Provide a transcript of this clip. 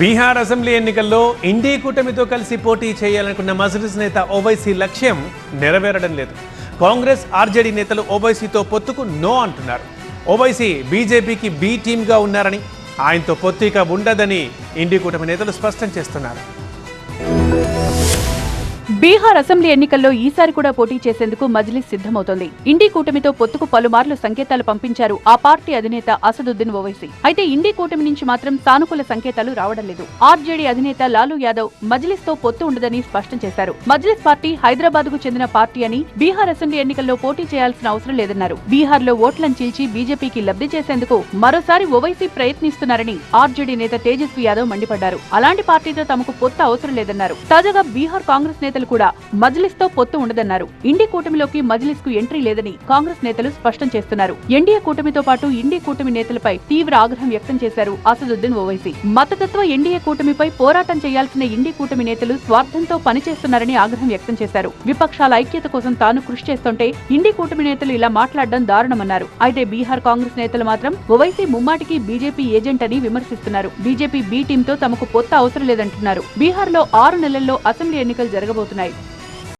Bihar assembly ఎన్నికల్లో ఇండీ కూటమితో కలిసి పోటీ చేయాలనుకున్న మజ్లిస్ నేత ఓవైసీ లక్ష్యం నెరవేరడం లేదు. కాంగ్రెస్ ఆర్జేడీ నేతలు ఓవైసీతో పొత్తుకు నో అంటున్నారు. ఓవైసీ బీజేపీకి బి టీమ్గా ఉన్నారని ఆయనతో పొత్తిక ఉండదని ఇండి కూటమి నేతలు స్పష్టం చేస్తున్నారు. బీహార్ అసెంబ్లీ ఎన్నికల్లో ఈసారి కూడా పోటీ చేసేందుకు మజ్లిస్ సిద్ధమవుతోంది. ఇండీ కూటమితో పొత్తుకు పలుమార్లు సంకేతాలు పంపించారు ఆ పార్టీ అధినేత అసదుద్దీన్ ఓవైసీ. అయితే ఇండీ కూటమి నుంచి మాత్రం సానుకూల సంకేతాలు రావడం లేదు. ఆర్జేడీ అధినేత లాలూ యాదవ్ మజ్లిస్తో పొత్తు ఉండదని స్పష్టం చేశారు. మజ్లిస్ పార్టీ హైదరాబాద్కు చెందిన పార్టీ అని బీహార్ అసెంబ్లీ ఎన్నికల్లో పోటీ చేయాల్సిన అవసరం లేదన్నారు. బీహార్లో ఓట్లను చీల్చి బీజేపీకి లబ్ధి చేసేందుకు మరోసారి ఓవైసీ ప్రయత్నిస్తున్నారని ఆర్జేడీ నేత తేజస్వి యాదవ్ మండిపడ్డారు. అలాంటి పార్టీతో తమకు పొత్తు అవసరం లేదన్నారు. తాజాగా బీహార్ కాంగ్రెస్ నేత నేతలు కూడా మజ్లిస్తో పొత్తు ఉండదన్నారు. ఇండి కూటమిలోకి మజ్లిస్కు ఎంట్రీ లేదని కాంగ్రెస్ నేతలు స్పష్టం చేస్తున్నారు. ఎన్డీఏ కూటమితో పాటు ఇండి కూటమి నేతలపై తీవ్ర ఆగ్రహం వ్యక్తం చేశారు అసదుద్దీన్ ఓవైసీ. మతతత్వ ఎన్డీఏ కూటమిపై పోరాటం చేయాల్సిన ఇండి కూటమి నేతలు స్వార్థంతో పనిచేస్తున్నారని ఆగ్రహం వ్యక్తం చేశారు. విపక్షాల ఐక్యత కోసం తాను కృషి చేస్తుంటే ఇండి కూటమి నేతలు ఇలా మాట్లాడడం దారుణమన్నారు. అయితే బీహార్ కాంగ్రెస్ నేతలు మాత్రం ఓవైసీ ముమ్మాటికి బీజేపీ ఏజెంట్ అని విమర్శిస్తున్నారు. బీజేపీ బి టీంతో తమకు పొత్త అవసరం లేదంటున్నారు. బీహార్లో ఆరు నెలల్లో అసెంబ్లీ ఎన్నికలు జరగబోతున్నాయి